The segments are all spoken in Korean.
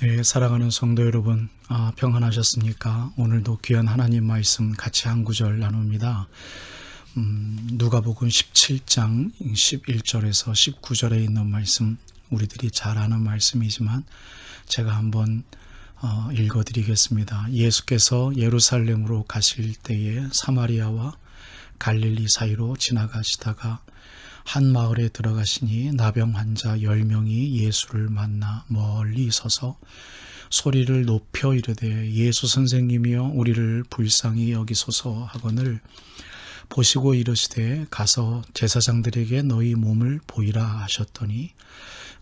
네, 사랑하는 성도 여러분, 아, 평안하셨습니까? 오늘도 귀한 하나님 말씀 같이 한 구절 나눕니다. 음, 누가복음 17장 11절에서 19절에 있는 말씀, 우리들이 잘 아는 말씀이지만 제가 한번 어, 읽어드리겠습니다. 예수께서 예루살렘으로 가실 때에 사마리아와 갈릴리 사이로 지나가시다가 한 마을에 들어가시니 나병 환자 10명이 예수를 만나 멀리 서서 소리를 높여 이르되 예수 선생님이여 우리를 불쌍히 여기소서 하거늘 보시고 이르시되 가서 제사장들에게 너희 몸을 보이라 하셨더니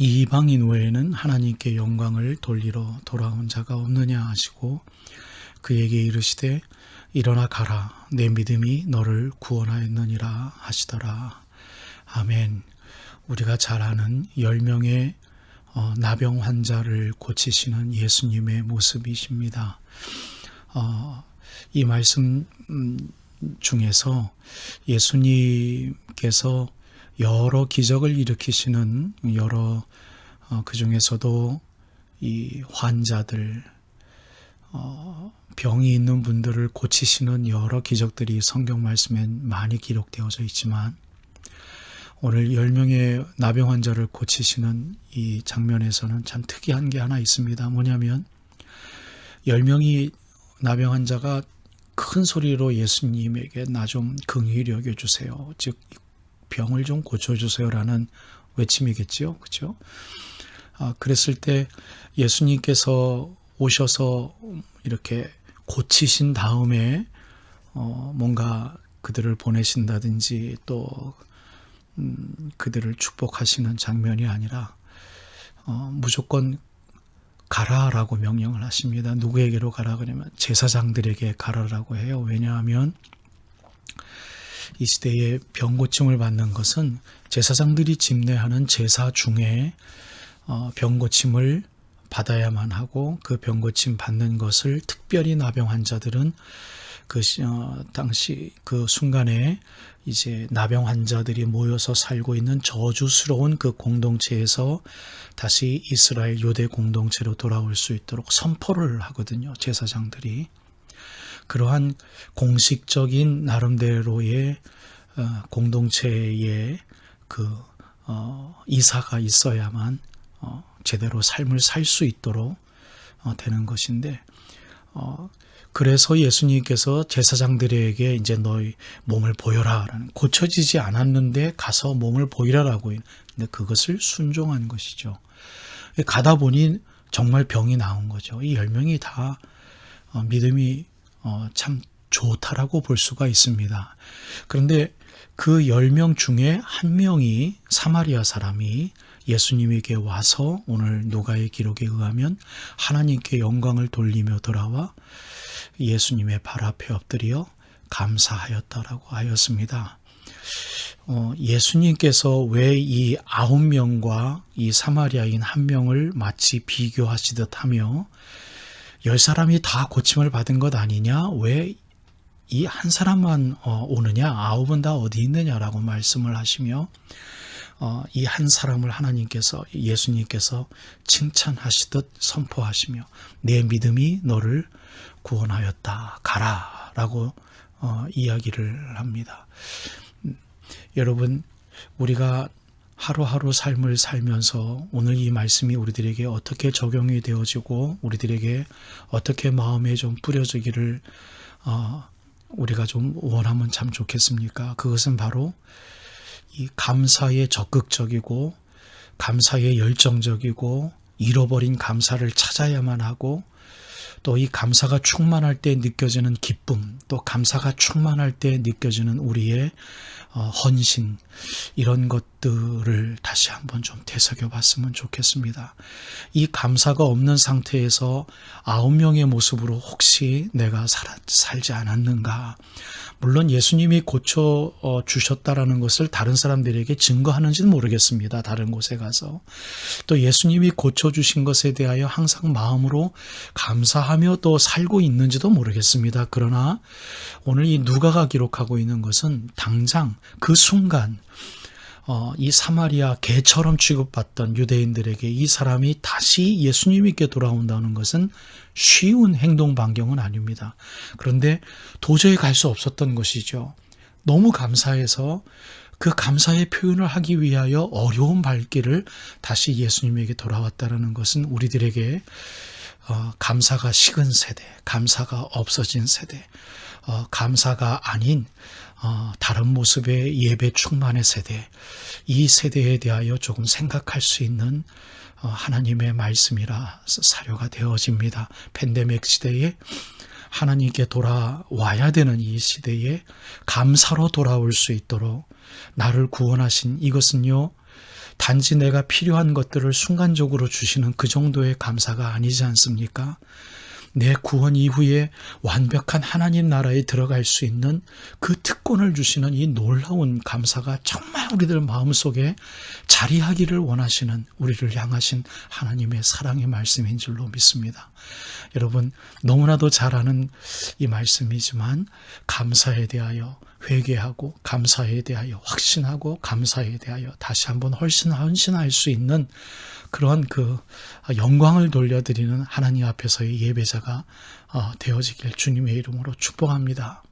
이 이방인 외에는 하나님께 영광을 돌리러 돌아온 자가 없느냐 하시고 그에게 이르시되 일어나 가라. 내 믿음이 너를 구원하였느니라 하시더라. 아멘. 우리가 잘 아는 10명의 어, 나병 환자를 고치시는 예수님의 모습이십니다. 어, 이 말씀 음, 중에서 예수님께서 여러 기적을 일으키시는 여러 어, 그 중에서도 이 환자들 어, 병이 있는 분들을 고치시는 여러 기적들이 성경 말씀엔 많이 기록되어져 있지만 오늘 10명의 나병 환자를 고치시는 이 장면에서는 참 특이한 게 하나 있습니다. 뭐냐면 10명이 나병 환자가 큰 소리로 예수님에게 나 좀 긍휼히 여겨 주세요. 즉 병을 좀 고쳐 주세요라는 외침이겠지요. 그렇죠? 아, 그랬을 때 예수님께서 오셔서 이렇게 고치신 다음에 어, 뭔가 그들을 보내신다든지 또 음, 그들을 축복하시는 장면이 아니라 어, 무조건 가라라고 명령을 하십니다. 누구에게로 가라 그러면 제사장들에게 가라라고 해요. 왜냐하면 이 시대에 병고침을 받는 것은 제사장들이 집례하는 제사 중에 어, 병고침을 받아야만 하고 그 병고침 받는 것을 특별히 나병 환자들은 그 어, 당시 그 순간에 이제 나병 환자들이 모여서 살고 있는 저주스러운 그 공동체에서 다시 이스라엘 유대 공동체로 돌아올 수 있도록 선포를 하거든요. 제사장들이. 그러한 공식적인 나름대로의 어, 공동체의 그 어, 이사가 있어야만 어, 제대로 삶을 살 수 있도록 어, 되는 것인데 어, 그래서 예수님께서 제사장들에게 이제 너희 몸을 보여라라는 고쳐지지 않았는데 가서 몸을 보이라라고 근데 그것을 순종한 것이죠. 가다 보니 정말 병이 나온 거죠. 이 열 명이 다 어, 믿음이 어, 참 좋다라고 볼 수가 있습니다. 그런데 그열명 중에 한 명이 사마리아 사람이 예수님에게 와서 오늘 누가의 기록에 의하면 하나님께 영광을 돌리며 돌아와 예수님의 발 앞에 엎드려 감사하였다라고 하였습니다. 어, 예수님께서 왜 이 아홉 명과 이 사마리아인 한 명을 마치 비교하시듯 하며 열 사람이 다 고침을 받은 것 아니냐? 왜 이 한 사람만 어, 오느냐? 아홉은 다 어디 있느냐라고 말씀을 하시며 어, 이한 사람을 하나님께서 예수님께서 칭찬하시듯 선포하시며 내 믿음이 너를 구원하였다 가라라고 어, 이야기를 합니다. 음, 여러분 우리가 하루하루 삶을 살면서 오늘 이 말씀이 우리들에게 어떻게 적용이 되어지고 우리들에게 어떻게 마음에 좀 뿌려지기를 어, 우리가 좀 원하면 참 좋겠습니까? 그것은 바로 이 감사에 적극적이고 감사에 열정적이고 잃어버린 감사를 찾아야만 하고 또 이 감사가 충만할 때 느껴지는 기쁨, 또 감사가 충만할 때 느껴지는 우리의 어, 헌신, 이런 것들을 다시 한번 좀 되새겨 봤으면 좋겠습니다. 이 감사가 없는 상태에서 아홉 명의 모습으로 혹시 내가 살, 살지 않았는가. 물론 예수님이 고쳐 어, 주셨다라는 것을 다른 사람들에게 증거하는지는 모르겠습니다. 다른 곳에 가서. 또 예수님이 고쳐 주신 것에 대하여 항상 마음으로 감사 하며 또 살고 있는지도 모르겠습니다. 그러나 오늘 이 누가가 기록하고 있는 것은 당장 그 순간 어, 이 사마리아 개처럼 취급받던 유대인들에게 이 사람이 다시 예수님께 돌아온다는 것은 쉬운 행동 반경은 아닙니다. 그런데 도저히 갈 수 없었던 것이죠. 너무 감사해서 그 감사의 표현을 하기 위하여 어려운 발길을 다시 예수님에게 돌아왔다는 것은 우리들에게 어, 감사가 식은 세대, 감사가 없어진 세대, 어, 감사가 아닌 어, 다른 모습의 예배 충만의 세대, 이 세대에 대하여 조금 생각할 수 있는 어, 하나님의 말씀이라 사료가 되어집니다. 팬데믹 시대에 하나님께 돌아와야 되는 이 시대에 감사로 돌아올 수 있도록 나를 구원하신 이것은요, 단지 내가 필요한 것들을 순간적으로 주시는 그 정도의 감사가 아니지 않습니까? 내 구원 이후에 완벽한 하나님 나라에 들어갈 수 있는 그 특권을 주시는 이 놀라운 감사가 정말 우리들 마음속에 자리하기를 원하시는 우리를 향하신 하나님의 사랑의 말씀인 줄로 믿습니다. 여러분 너무나도 잘 아는 이 말씀이지만 감사에 대하여 회개하고 감사에 대하여 확신하고 감사에 대하여 다시 한번 훨씬 헌신할 수 있는 그러한 그 영광을 돌려드리는 하나님 앞에서의 예배자가 어, 되어지길 주님의 이름으로 축복합니다.